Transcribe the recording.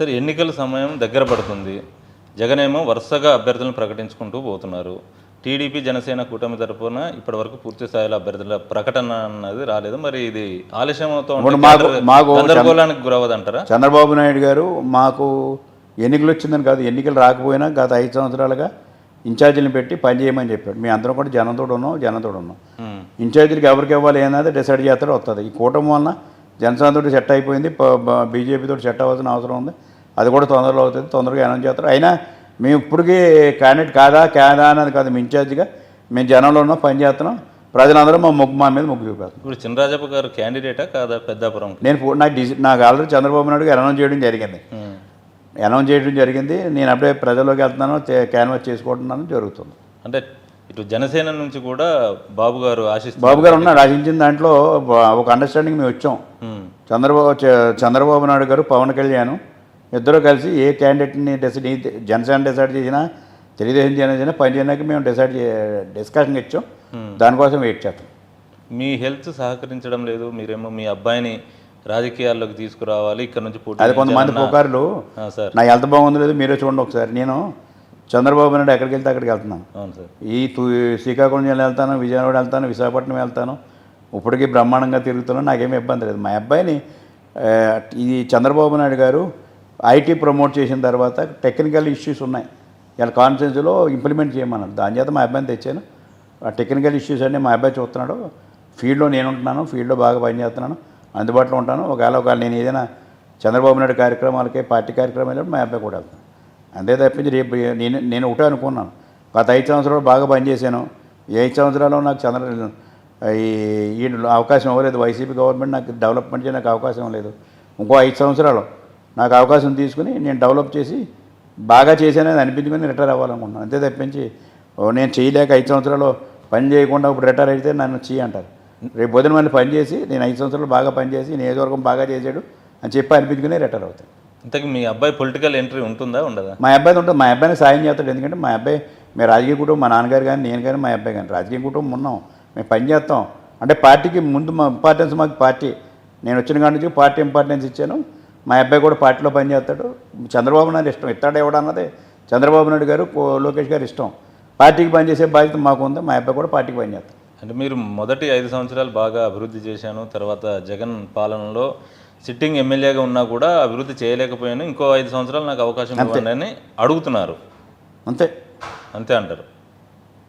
సరే ఎన్నికల సమయం దగ్గర పడుతుంది. జగన్ ఏమో వరుసగా అభ్యర్థులను ప్రకటించుకుంటూ పోతున్నారు. టీడీపీ జనసేన కూటమి తరపున ఇప్పటివరకు పూర్తి స్థాయిలో అభ్యర్థుల ప్రకటన అన్నది రాలేదు. మరి ఇది ఆలస్యం గందరగోళానికి గురవదంటారా చంద్రబాబు నాయుడు గారు మాకు ఎన్నికలు వచ్చిందని కాదు ఎన్నికలు రాకపోయినా గత ఐదు సంవత్సరాలుగా ఇన్ఛార్జీలను పెట్టి పని చేయమని చెప్పాడు. మీ అందరం కూడా జనంతో ఉన్నాం జనంతో ఉన్నాం. ఇన్ఛార్జీలకు ఎవరికి ఇవ్వాలి ఏనాది డిసైడ్ చేస్తారో వస్తుంది ఈ కూటమి వలన జనసేనతో సెట్ అయిపోయింది బీజేపీతో సెట్ అవ్వాల్సిన అవసరం ఉంది. అది కూడా తొందరలో అవుతుంది తొందరగా అనౌన్స్ చేస్తారు. అయినా మేము ఇప్పటికీ క్యాండిడేట్ కాదా కాదా అన్నది కాదు మేము ఇన్ఛార్జిగా మేము జనంలో ఉన్నాం పని చేస్తున్నాం. ప్రజలందరూ మా మొగ్గు మా మీద మొగ్గు చూపారు ఇప్పుడు చినరాజప్ప గారు క్యాండిడేటా కాదా పెద్దాపురం? నేను నాకు డిసి నాకు ఆల్రెడీ చంద్రబాబు నాయుడు గారు అనౌన్స్ చేయడం జరిగింది. అనౌన్స్ చేయడం జరిగింది. నేను అప్పుడే ప్రజల్లోకి వెళ్తున్నాను క్యాన్వాస్ చేసుకుంటున్నాను జరుగుతుంది. అంటే ఇటు జనసేన నుంచి కూడా బాబు గారు ఆశిస్తారు బాబు గారు ఉన్నాడు ఆశించిన దాంట్లో ఒక అండర్స్టాండింగ్ మేము వచ్చాం. చంద్రబాబు చంద్రబాబు నాయుడు గారు పవన్ కళ్యాణ్ ఇద్దరు కలిసి ఏ క్యాండిడేట్ని డిసైడ్ జనసేన డిసైడ్ చేసినా తెలుగుదేశం జనసేన పని చేయడానికి మేము డిసైడ్ డిస్కషన్ ఇచ్చాం. దానికోసం వెయిట్ చేస్తాం. మీ హెల్త్ సహకరించడం లేదు మీరేమో మీ అబ్బాయిని రాజకీయాల్లోకి తీసుకురావాలి ఇక్కడ నుంచి పోటీ అది కొంతమంది పుకార్లు నా హెల్త్ బాగుంది లేదు మీరే చూడండి ఒకసారి. నేను చంద్రబాబు నాయుడు ఎక్కడికి వెళ్తే అక్కడికి వెళ్తున్నాను. అవును సార్. ఈ తు శ్రీకాకుళం జిల్లా వెళ్తాను విజయవాడ వెళ్తాను విశాఖపట్నం వెళ్తాను ఇప్పటికీ బ్రహ్మాండంగా తిరుగుతున్నాను నాకేమీ ఇబ్బంది లేదు. మా అబ్బాయిని ఇది చంద్రబాబు నాయుడు గారు ఐటీ ప్రమోట్ చేసిన తర్వాత టెక్నికల్ ఇష్యూస్ ఉన్నాయి. ఇలా కాన్ఫరెన్స్లో ఇంప్లిమెంట్ చేయమన్నారు. దాని చేత మా అబ్బాయిని తెచ్చాను. ఆ టెక్నికల్ ఇష్యూస్ అన్నీ మా అబ్బాయి చూస్తున్నాడు. ఫీల్డ్లో నేను ఉంటున్నాను ఫీల్డ్లో బాగా పనిచేస్తున్నాను అందుబాటులో ఉంటాను. ఒకవేళ ఒకవేళ నేను ఏదైనా చంద్రబాబు నాయుడు కార్యక్రమాలకే పార్టీ కార్యక్రమాలు మా అబ్బాయి కూడా వెళ్తాను అంతే తప్పించి రేపు నేను నేను ఒకటే అనుకున్నాను. గత ఐదు సంవత్సరాలు బాగా పనిచేశాను. ఈ ఐదు సంవత్సరాల్లో నాకు చంద్ర ఈ అవకాశం ఇవ్వలేదు. వైసీపీ గవర్నమెంట్ నాకు డెవలప్మెంట్ చేయడానికి అవకాశం లేదు ఇంకో ఐదు సంవత్సరాలు నాకు అవకాశం తీసుకుని నేను డెవలప్ చేసి బాగా చేశానని అనిపించుకొని రిటైర్ అవ్వాలనుకుంటున్నాను. అంతే తప్పించి నేను చేయలేక ఐదు సంవత్సరాలు పని చేయకుండా ఇప్పుడు రిటైర్ అయితే నన్ను చెయ్యి అంటారు. రేపు పొద్దున మళ్ళీ పని చేసి నేను ఐదు సంవత్సరాలు బాగా పనిచేసి నియోజకవర్గం బాగా చేశాడు అని చెప్పి అనిపించుకుని రిటైర్ అవుతాను. ఇంతకీ మీ అబ్బాయి పొలిటికల్ ఎంట్రీ ఉంటుందా ఉండదా? మా అబ్బాయి ఉంటుంది. మా అబ్బాయిని సాయం చేస్తాడు. ఎందుకంటే మా అబ్బాయి మేము రాజకీయ కుటుంబం మా నాన్నగారు కానీ నేను కానీ మా అబ్బాయి కానీ రాజకీయ కుటుంబం ఉన్నాం. మేము పని చేస్తాం. అంటే పార్టీకి ముందు మా ఇంపార్టెన్స్ మాకు పార్టీ. నేను వచ్చిన కాడి నుంచి పార్టీ ఇంపార్టెన్స్ ఇచ్చాను. మా అబ్బాయి కూడా పార్టీలో పని చేస్తాడు. చంద్రబాబు నాయుడు ఇష్టం. ఇస్తాడు ఎవడన్నది చంద్రబాబు నాయుడు గారు కో- లోకేష్ గారు ఇష్టం. పార్టీకి పనిచేసే బాధ్యత మాకు ఉంది. మా అబ్బాయి కూడా పార్టీకి పని చేస్తాడు. అంటే మీరు మొదటి ఐదు సంవత్సరాలు బాగా అభివృద్ధి చేశాను. తర్వాత జగన్ పాలనలో సిట్టింగ్ ఎమ్మెల్యేగా ఉన్నా కూడా అభివృద్ధి చేయలేకపోయాను. ఇంకో ఐదు సంవత్సరాలు నాకు అవకాశం ఇవ్వండి అని అడుగుతున్నారు. అంతే. అంతే అంటారు.